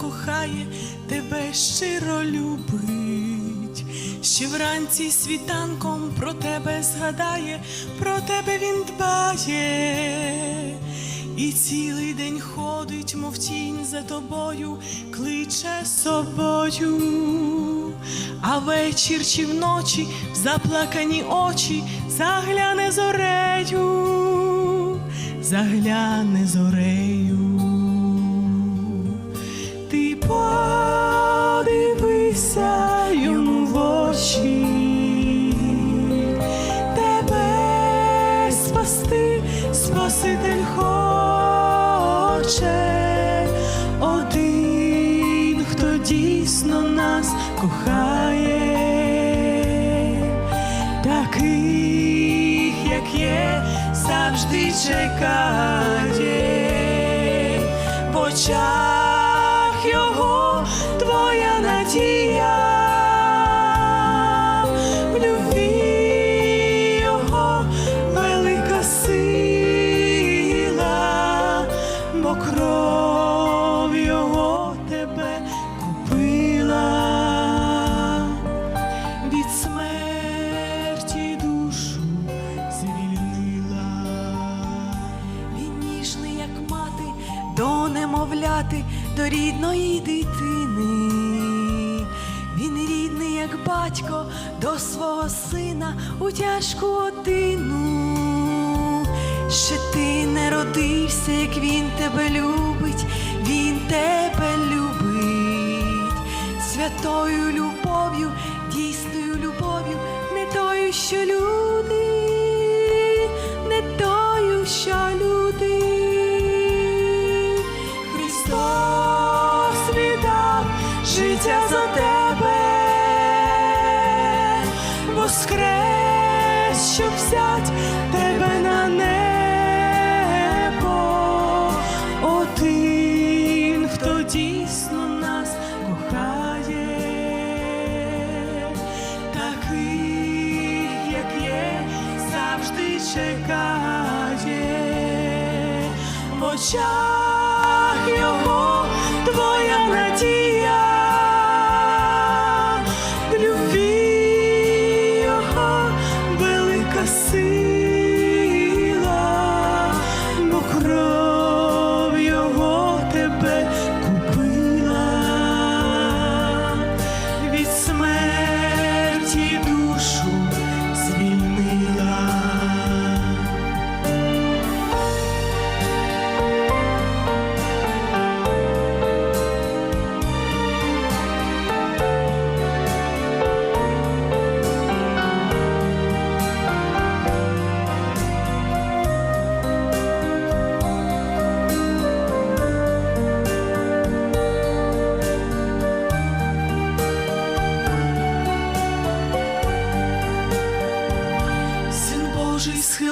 кохає, тебе щиро любить. Ще вранці світанком про тебе згадає, про тебе він дбає. І цілий день ходить, мов тінь за тобою, кличе собою, а вечір чи вночі в заплакані очі загляне зорею, загляне зорею. Хоче, один, хто дійсно нас кохає, таких, як є, завжди чекає, в його твоя надія. Бо кров його тебе купила від смерті душу звільнила. Він ніжний, як мати, до немовляти, до рідної дитини. Він рідний, як батько, до свого сина у тяжку годину. Ще ти не родився, як він тебе любить, він тебе любить святою любов'ю, дійсною любов'ю, не тою, що люди, не тою, що люди. Христос віддав життя за тебе, воскрес, щоб взять тебе дійсно нас кохає, таких, є, завжди чекає. В очах його твоя надія, в любві його велика сила,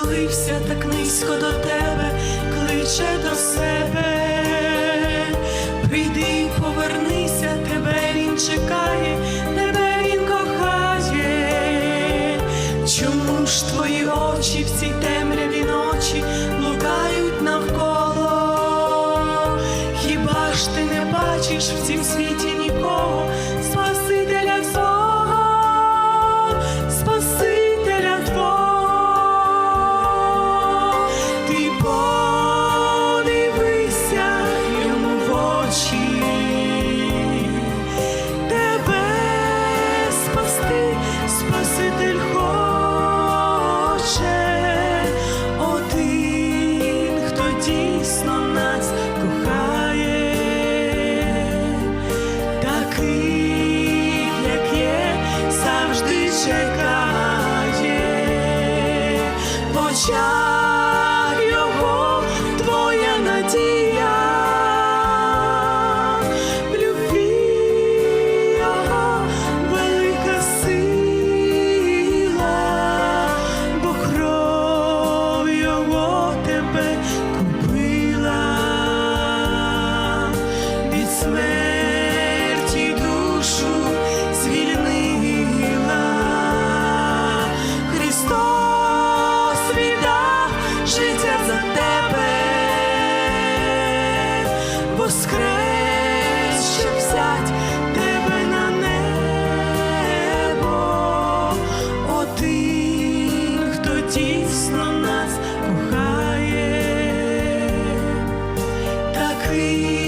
схилився так низько до тебе, кличе до себе. В You.